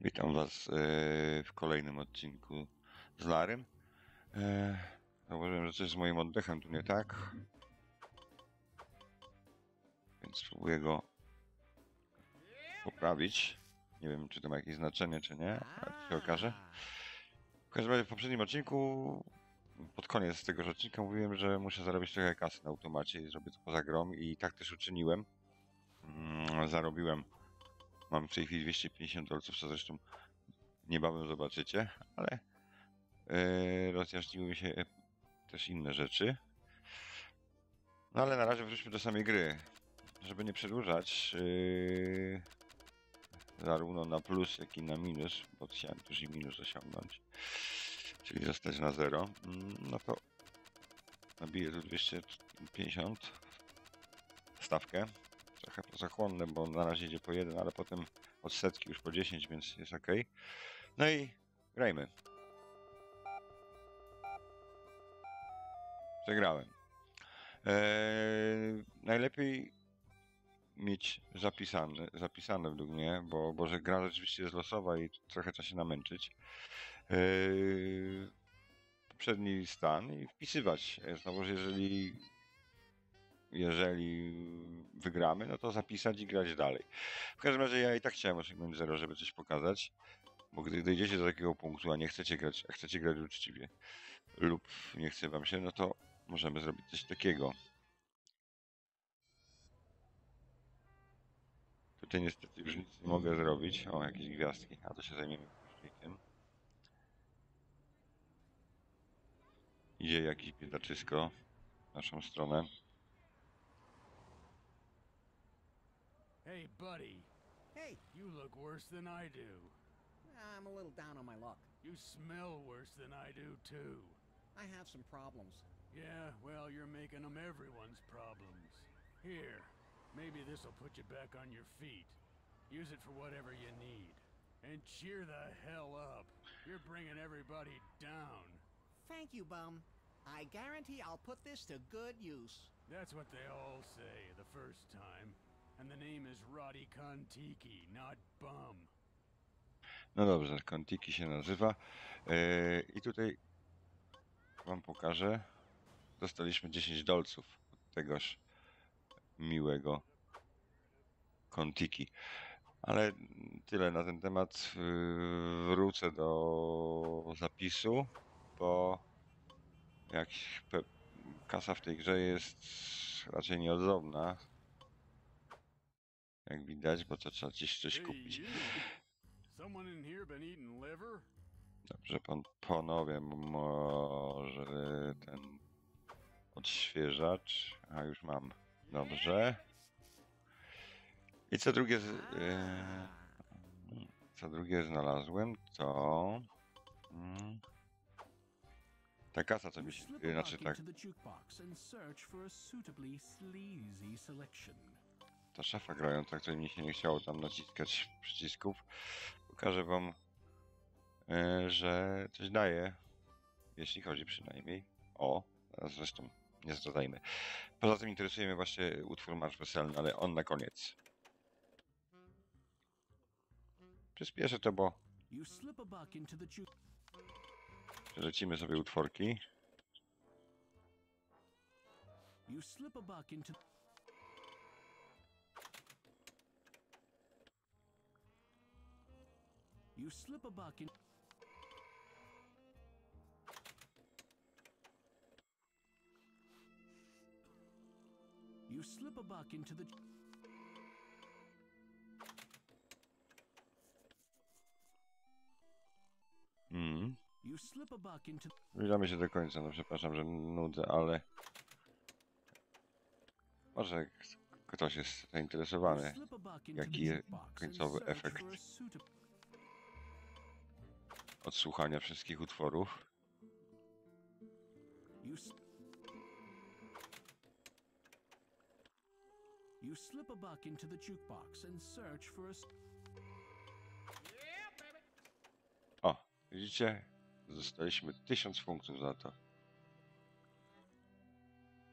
Witam Was e, w kolejnym odcinku z Larym. E, Zauważyłem, że coś z moim oddechem tu nie tak. Więc spróbuję go poprawić. Nie wiem, czy to ma jakieś znaczenie, czy nie, ale się okaże. W każdym razie w poprzednim odcinku, pod koniec tego odcinka mówiłem, że muszę zarobić trochę kasy na automacie i zrobię to poza grom i tak też uczyniłem. Mm, Zarobiłem Mam w tej chwili 250 dolców, co zresztą niebawem zobaczycie, ale yy, rozjaśniły się e, też inne rzeczy. No ale na razie wróćmy do samej gry. Żeby nie przedłużać, yy, zarówno na plus, jak i na minus, bo chciałem też i minus osiągnąć, czyli zostać na zero, mm, no to nabiję tu 250 stawkę trochę zachłonne, bo na razie idzie po jeden, ale potem od setki już po 10, więc jest ok. No i grajmy. Przegrałem. Eee, najlepiej mieć zapisane, zapisane według mnie, bo, bo że gra rzeczywiście jest losowa i trochę trzeba się namęczyć. Eee, poprzedni stan i wpisywać. Znowu, że jeżeli jeżeli wygramy, no to zapisać i grać dalej. W każdym razie ja i tak chciałem osiągnąć zero, żeby coś pokazać, bo gdy dojdziecie do takiego punktu, a nie chcecie grać, a chcecie grać uczciwie lub nie chce wam się, no to możemy zrobić coś takiego. Tutaj niestety już nic nie mogę zrobić. O, jakieś gwiazdki, a to się zajmiemy później tym. Idzie jakiś biedaczysko w naszą stronę. Hey, buddy. Hey, You look worse than I do. I'm a little down on my luck. You smell worse than I do, too. I have some problems. Yeah, well, you're making them everyone's problems. Here, maybe this'll put you back on your feet. Use it for whatever you need. And cheer the hell up. You're bringing everybody down. Thank you, Bum. I guarantee I'll put this to good use. That's what they all say the first time. And the name is Roddy Kontiki, not Bum. No dobrze, Kontiki się nazywa. E, I tutaj Wam pokażę. Dostaliśmy 10 dolców od tegoż miłego Kontiki. Ale tyle na ten temat. E, Wrócę do zapisu, bo jak kasa w tej grze jest raczej nieodzowna. Jak widać, bo to trzeba gdzieś coś kupić. Dobrze, pan ponowię może ten odświeżacz. A już mam. Dobrze. I co drugie, z- e, co drugie znalazłem, to mm, ta kasa, co mi się, znaczy tak, ta szafa grająca, której mi się nie chciało tam naciskać przycisków, pokażę wam, e, że coś daje, jeśli chodzi przynajmniej o, zresztą nie zdradzajmy. Poza tym interesuje mnie właśnie utwór Marsz Weselny, ale on na koniec. Przyspieszę to, bo You slip a buck into the juke. lecimy sobie utworki. You slip a buck into. You slip a buck in. You slip a buck into the. Mm. You slip a buck into. Zbliżamy się do końca, no przepraszam, że nudzę, ale może ktoś jest zainteresowany. Jaki and końcowy efekt? For a suitable. od słuchania wszystkich utworów. You slip a buck into the jukebox and search for a O, widzicie? Zostaliśmy tysiąc punktów za to.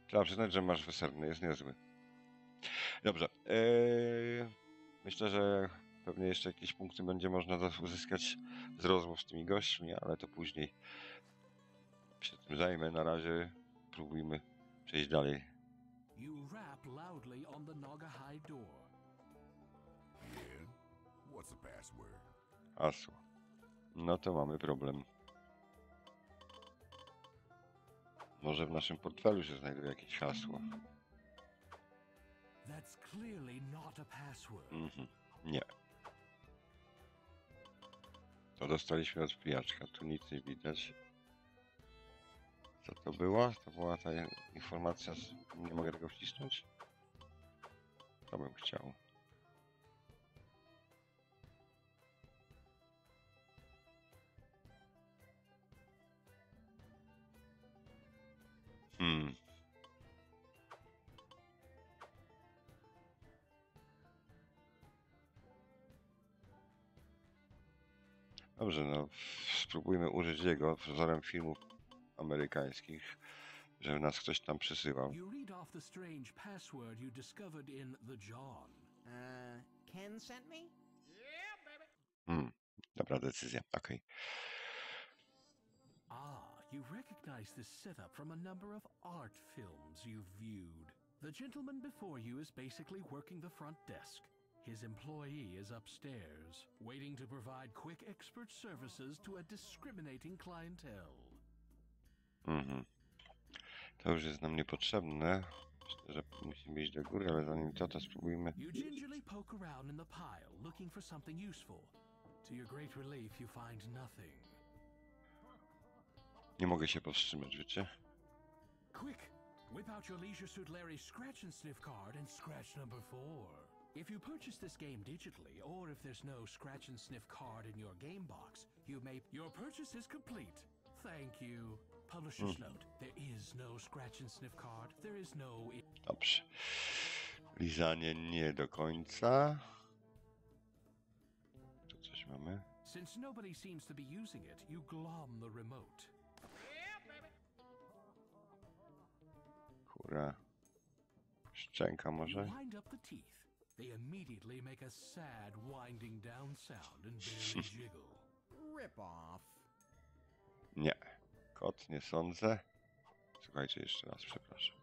Trzeba przyznać, że masz weselny jest niezły. Dobrze. Eee, Myślę, że pewnie jeszcze jakieś punkty będzie można uzyskać z rozmów z tymi gośćmi, ale to później się tym zajmę. Na razie próbujmy przejść dalej. You rap loudly on the Nagahai door. Yeah? What's the password? Hasło. No to mamy problem. Może w naszym portfelu się znajduje jakieś hasło. That's clearly not a password. Mhm. Nie. Dostaliśmy od pijaczka. Tu nic nie widać. Co to było? To była ta informacja. Z... Nie mogę tego wcisnąć? To bym chciał. Dobrze, no spróbujmy użyć jego wzorem filmów amerykańskich, żeby nas ktoś tam przysyłał. You read off the strange password you discovered in The John. Uh, Ken sent me? Hmm, dobra decyzja, okej. Ah, you recognize this setup from a number of art films you've viewed. The gentleman before you is basically working the front desk. His employee is upstairs, waiting to provide quick expert services to a discriminating clientele. Mhm. To już jest nam niepotrzebne. Myślę, że musimy iść do góry, ale zanim to, to spróbujmy. You gingerly poke around in the pile, looking for something useful. To your great relief, you find nothing. Nie mogę się powstrzymać, wiecie? Quick! Whip out your Leisure Suit Larry scratch and sniff card and scratch number four. If you purchase this game digitally, or if there's no scratch and sniff card in your game box, you may. Your purchase is complete. Thank you. Publisher's hmm. note there is no scratch and sniff card. There is no. Dobrze. Lizanie nie do końca. Tu coś mamy. Since nobody seems to be using it, you glom the remote. Kura. Szczęka You może? wind up the teeth. They immediately make a sad winding down sound and barely jiggle. Rip off. Nie. Kot, nie sądzę. Słuchajcie jeszcze raz, przepraszam.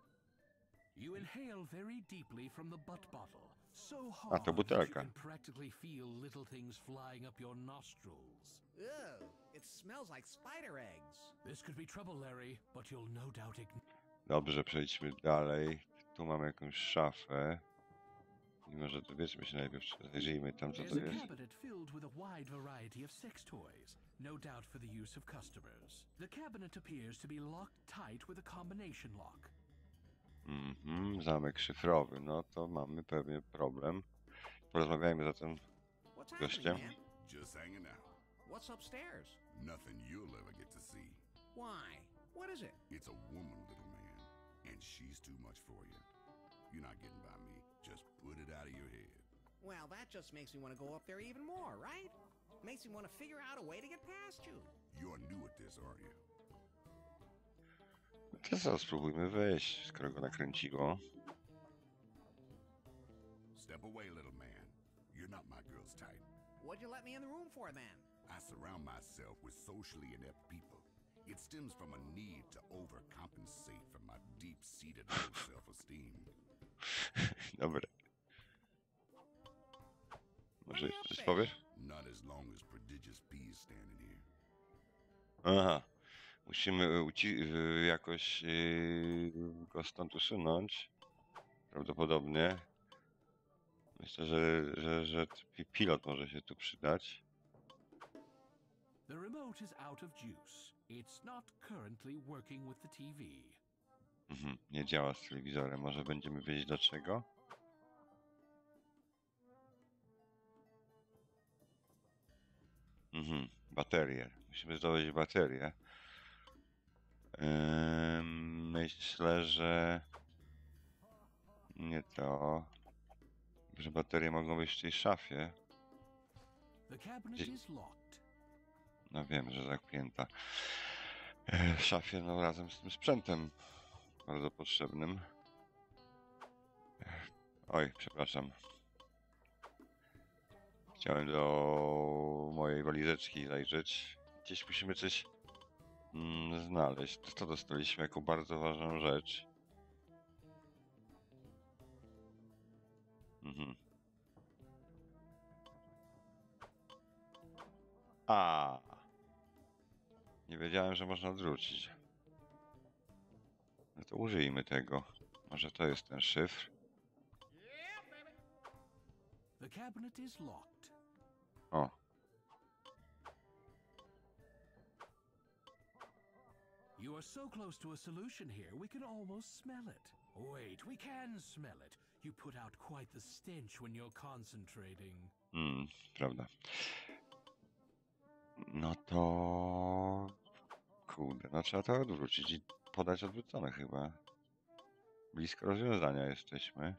You inhale very deeply from the butt bottle, so hard to that you can practically feel little things flying up your nostrils. Ew, it smells like spider eggs. This could be trouble, Larry, but you'll no doubt ignore. Dobrze, przejdźmy dalej. Tu mamy jakąś szafę. I może dowiedzmy się najpierw, zajrzyjmy tam, co to jest. cabinet filled with a wide variety of sex toys, no doubt for the use of customers. The cabinet appears to be locked tight with a combination lock. Mhm, zamek szyfrowy. No to mamy pewnie problem. Porozmawiajmy zatem. What's Gościem. happening, man? Just hanging out. What's upstairs? Nothing you'll ever get to see. Why? What is it? It's a woman, little man, and she's too much for you. You're not getting by me. Just put it out of your head. Well, that just makes me want to go up there even more, right? Makes me want to figure out a way to get past you. You're new at this, aren't you? To co, spróbujmy wejść, skoro go nakręciło. Step away, little man. You're not my girl's type. What'd you let me in the room for then? I surround myself with socially inept people. It stems from a need to overcompensate for my deep-seated low self-esteem. Dobra. Może coś powiesz? Aha. Musimy uci- y, jakoś yy, go stąd usunąć. Prawdopodobnie. Myślę, że, że, że pi- pilot może się tu przydać. The remote is out of juice. It's not currently working with the TV. Mhm, nie działa z telewizorem. Może będziemy wiedzieć dlaczego? Mhm, baterie. Musimy zdobyć baterię. Myślę, że nie to. Że baterie mogą być w tej szafie. Gdzie-. No wiem, że zamknięta. E, W szafie, no razem z tym sprzętem bardzo potrzebnym. Oj, przepraszam. Chciałem do mojej walizeczki zajrzeć. Gdzieś musimy coś mm, znaleźć. To dostaliśmy jako bardzo ważną rzecz. Mhm. A. Nie wiedziałem, że można odwrócić. No to użyjmy tego. Może to jest ten szyfr. O, You are so close to a solution here, we can almost smell it. Wait, we can smell it. You put out quite the stench when you're concentrating. mm, prawda. No to... Kurde, no trzeba to odwrócić i podać odwrócone chyba. Blisko rozwiązania jesteśmy.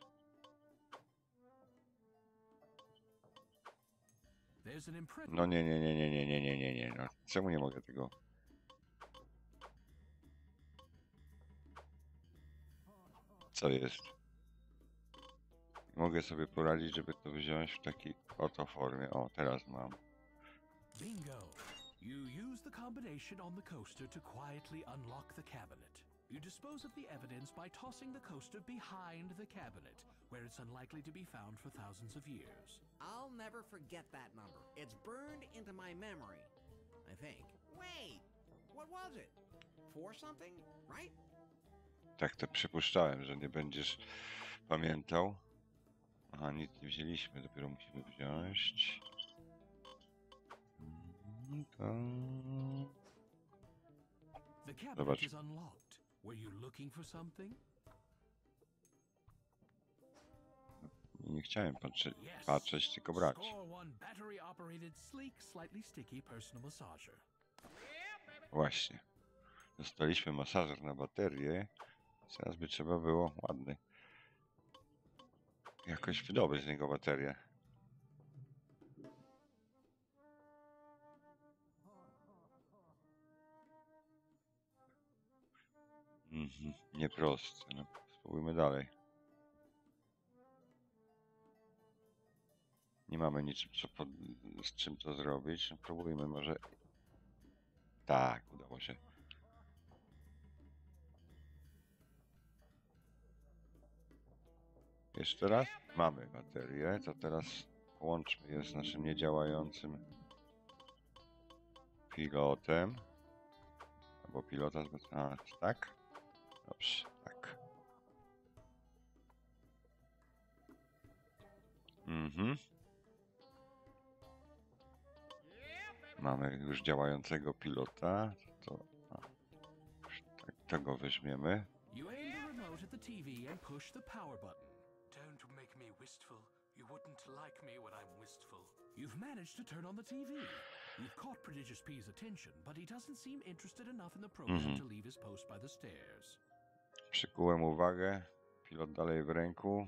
No nie, nie, nie, nie, nie, nie, nie, nie, nie. No, czemu nie mogę tego? Co jest? Mogę sobie poradzić, żeby to wziąć w takiej oto formie. O, teraz mam. Bingo! You use the combination on the coaster to quietly unlock the cabinet. You dispose of the evidence by tossing the coaster behind the cabinet, where it's unlikely to be found for thousands of years. I'll never forget that number. It's burned into my memory. I think. Wait, what was it? Four something, right? Tak to przypuszczałem, że nie będziesz pamiętał. Aha, nic nie wzięliśmy, dopiero musimy wziąć. To... Zobacz. Nie chciałem patrzeć, tylko brać. Właśnie. Dostaliśmy masażer na baterię. Teraz by trzeba było ładny. Jakoś wydobyć z niego baterię. Nieproste. No, spróbujmy dalej. Nie mamy niczym, co pod... z czym to zrobić. No, próbujmy może tak, udało się. Jeszcze raz. Mamy baterię, to teraz połączmy je z naszym niedziałającym pilotem. Albo pilota z A, tak? Dobrze, tak. Mhm. Mamy już działającego pilota. To a, tak, tego weźmiemy. You aim the remote at the TV and push the power button. Don't make me wistful. You wouldn't like me when I'm wistful. You've managed to turn on the TV. You've caught Prodigious P's attention, but he doesn't seem interested enough in the program Mhm. to leave his post by the stairs. Przykułem uwagę. Pilot dalej w ręku.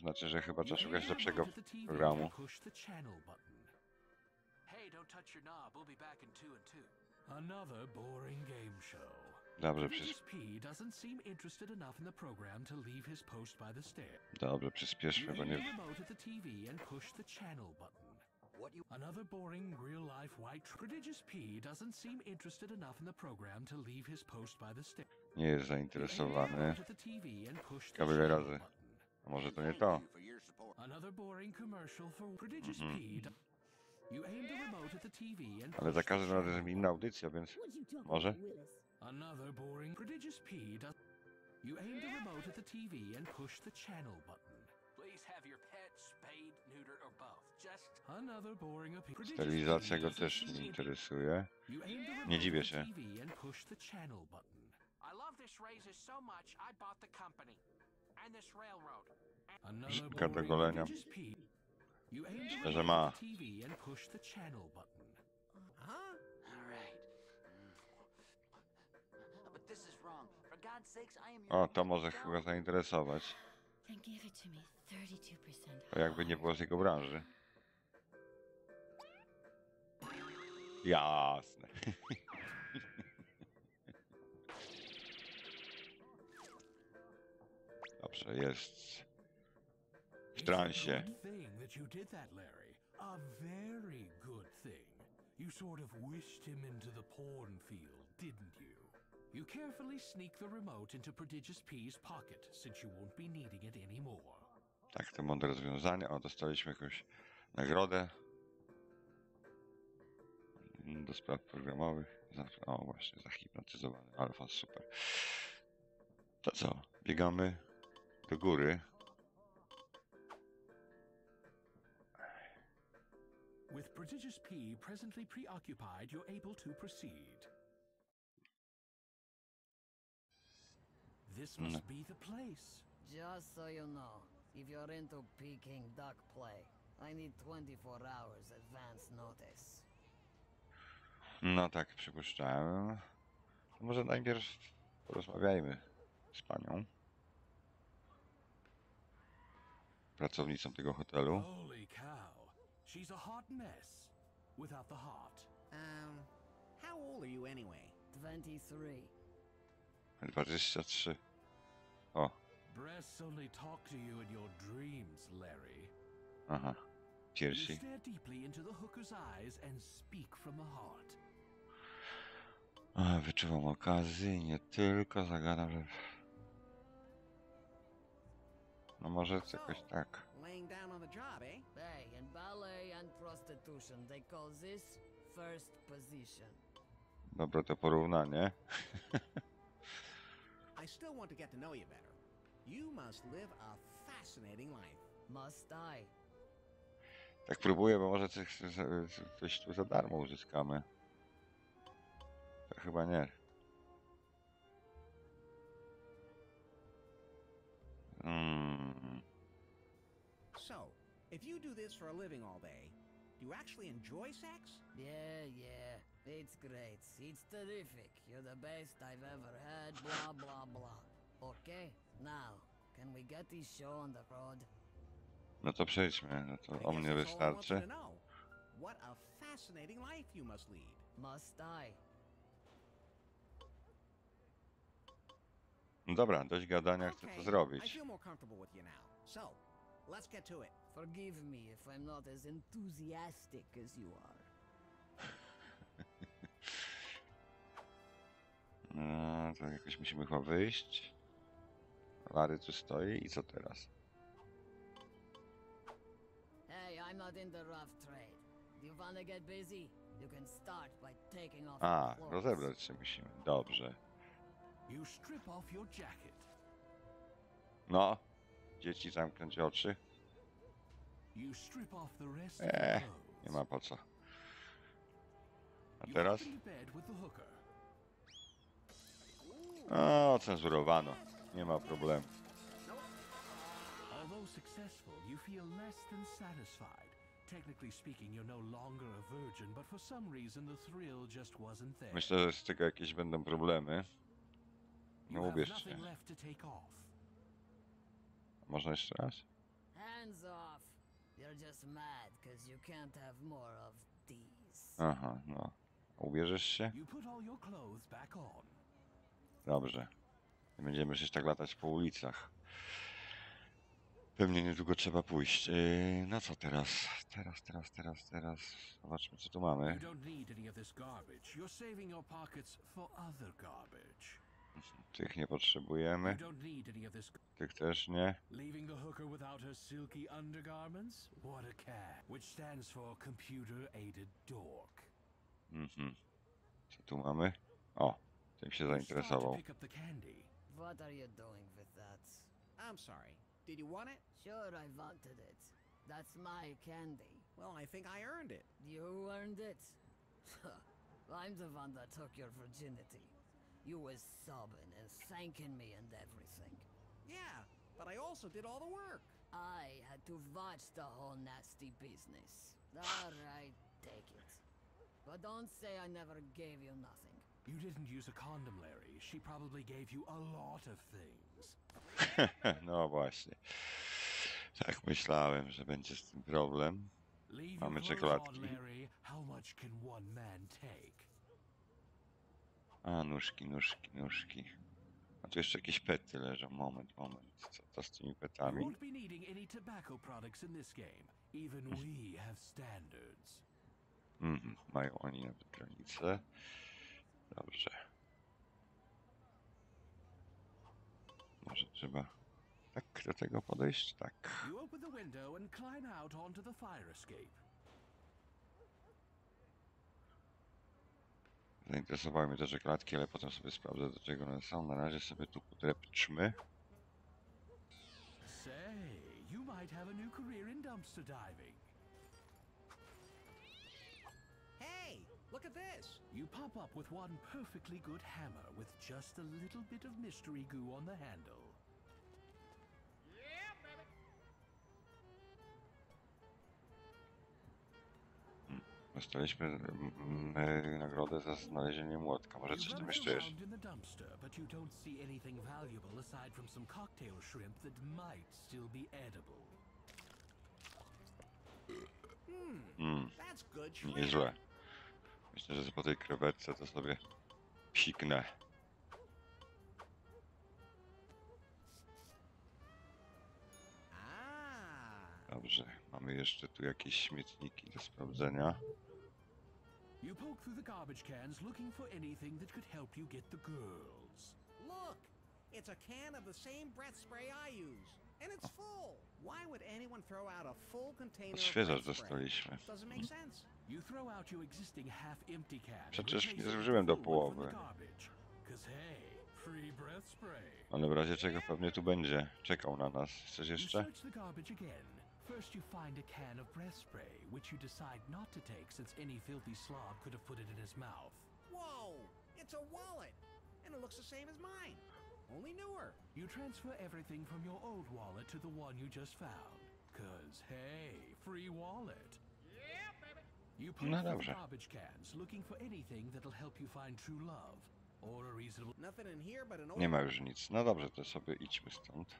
Znaczy, że chyba trzeba szukać lepszego programu. Dobrze, przyspieszmy. Dobrze, przyspieszmy, bo nie... what you... Another boring, real-life white... Prodigious P doesn't seem interested enough in the program to leave his post by the stick. Nie jest zainteresowany. Ciekawe razy. A może to nie to? Ale za każdym razem inna audycja, więc może? You remote at the TV and pushed the channel button. Please have your pet spayed, neutered, or both. Stylizacja go też nie interesuje. Nie dziwię się. Brzydka do golenia. Że ma. O, to może chyba zainteresować. To jakby nie było z jego branży. Jasne. Dobrze, jest w transie. A very good thing. You sort of wished him into the porn field, didn't you? You carefully sneak the remote into Prodigious P's pocket, since you won't be needing it anymore. Tak, to mądre rozwiązanie. O, dostaliśmy jakąś nagrodę. Do spraw programowych. O, właśnie, zahipnotyzowany. Alfons, super. To co? Biegamy do góry. With Prodigious P presently preoccupied, you're able to proceed. This must be the place. Just so you know, if you're into Peking duck play, I need 24 hours advance notice. No tak, przypuszczałem. To może najpierw porozmawiajmy z panią. Pracownicą tego hotelu. Holy cow. She's a hot mess. Without the heart. Um, how old are you anyway? 23. 23. O, Breasts only talk to you in your dreams, Larry. aha. You Piersi. stare deeply into the hooker's eyes and speak from the heart. A, wyczuwam okazję, nie tylko zagadam, że... No może jakoś tak. Laying down on the job, eh? Hey, in ballet and prostitution, they call this first position. Dobre to porównanie. I still want to get to know you better. You must live a fascinating life. Must I? Tak próbuję, bo może coś, coś tu za darmo uzyskamy. To chyba nie. Mm, So, if you do this for a living all day, do you actually enjoy sex? Yeah, yeah. It's great. It's terrific. You're the best I've ever had. Blah, blah, blah. Okay, now, can we get this show on the road? no to przejdźmy. No to I o guess mnie that's all I want you wystarczy. What a fascinating life you must lead. Must I? Dobra, dość gadania, chcę to zrobić. Forgive me if I'm not as enthusiastic as you are. No, to jakoś musimy chyba wyjść. Lary tu stoi i co teraz? Hey, I'm not in the rough trade. Do you wanna get busy? You can start by taking off A, rozebrać się musimy. Dobrze. No, dzieci zamknąć oczy. Clothes. Nie ma po co. A teraz? O, cenzurowano. Nie ma problemu. Although successful, you feel less than satisfied. Technically speaking, you're no longer a virgin, but for some reason the thrill just wasn't there. Myślę, że z tego jakieś będą problemy. Take off. Można jeszcze raz? Hands off. You're just mad because you can't have more of these. Aha, no. Ubierzesz się? You. Dobrze. Nie będziemy się tak latać po ulicach. Pewnie niedługo trzeba pójść. Yy, no co teraz? Teraz, teraz, teraz, teraz. Zobaczmy, co tu You mamy. don't need any of this garbage. You're saving your pockets for other garbage. Tych nie potrzebujemy. Tych też nie. Leaving the hooker without her silky undergarments? What a cat. Which stands for computer aided dork. Mhm. Co tu mamy? O, tym się zainteresował. What are you doing with that? I'm sorry. Did you want it? Sure, I wanted it. That's my candy. Well, I think I earned it. You earned it. I'm the one that took your virginity. You was sobbing and thanking me and everything. Yeah, but I also did all the work. I had to watch the whole nasty business. All right, take it. But don't say I never gave you nothing. You didn't use a condom, Larry. She probably gave you a lot of things. No właśnie. Tak myślałem, że będzie z tym problem. Leave Mamy your clothes czekoladki. on, Larry. How much can one man take? A, nóżki, nóżki, nóżki. A tu jeszcze jakieś pety leżą. Moment, moment. Co to z tymi petami? won't be needing any tobacco products in this game. Even we have standards. Mhm, mają oni nawet granice. Dobrze. Może trzeba tak do tego podejść? Tak. You open the window and climb out onto the fire escape. Zainteresowały mnie te czekoladki, ale potem sobie sprawdzę do czego one są. Na razie sobie tu podrepczmy. Say, you might have a new career in dumpster diving. Hey, look at this. You pop up with one perfectly good hammer with just a little bit of mystery goo on the handle. Dostaliśmy mm, e, nagrodę za znalezienie młotka. Może coś tam rummage jeszcze jest. Mm, shrimp. nieźle. Myślę, że po tej krewetce to sobie psiknę. Ah. Dobrze, mamy jeszcze tu jakieś śmietniki do sprawdzenia. You poke through the garbage cans looking for anything that could help you get the girls. Look, it's a can of the same breath spray I use, and it's full. Why would anyone throw out a full container of Odświeżacz breath spray? dostaliśmy. Doesn't make sense. You throw out your existing half-empty can. Przecież nie zużyłem do połowy. the garbage. 'Cause hey, free breath spray. Ale w razie czego pewnie tu będzie. Czekał na nas. Coś You jeszcze? Search the garbage again. First you find a can of breath spray, which you decide not to take since any filthy slob could have put it in his mouth. Whoa, it's a wallet, and it looks the same as mine, only newer. You transfer everything from your old wallet to the one you just found. Cause hey, free wallet. Yeah, baby. You poke No through the garbage cans, looking for anything that'll help you find true love. Or a reasonable Nothing in here but an old Nie ma już nic. No dobrze, to sobie idźmy stąd.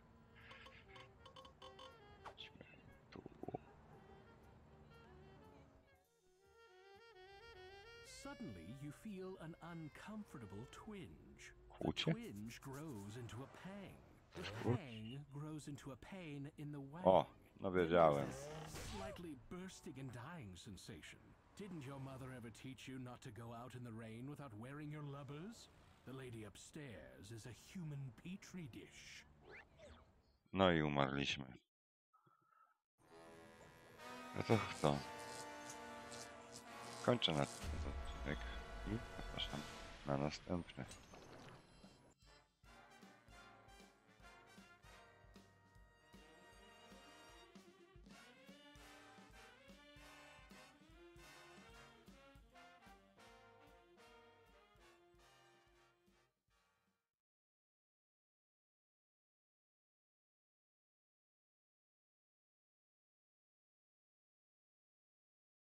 Suddenly, you feel an uncomfortable twinge. The twinge grows into a pang. The pang grows into a pain in the wang. O, oh, no wiedziałem. Slightly bursting and dying sensation. Didn't your mother ever teach you not to go out in the rain without wearing your lubbers? The lady upstairs is a human petri dish. No i umarliśmy. No to co? Kończę na ten odcinek i zapraszam na następny.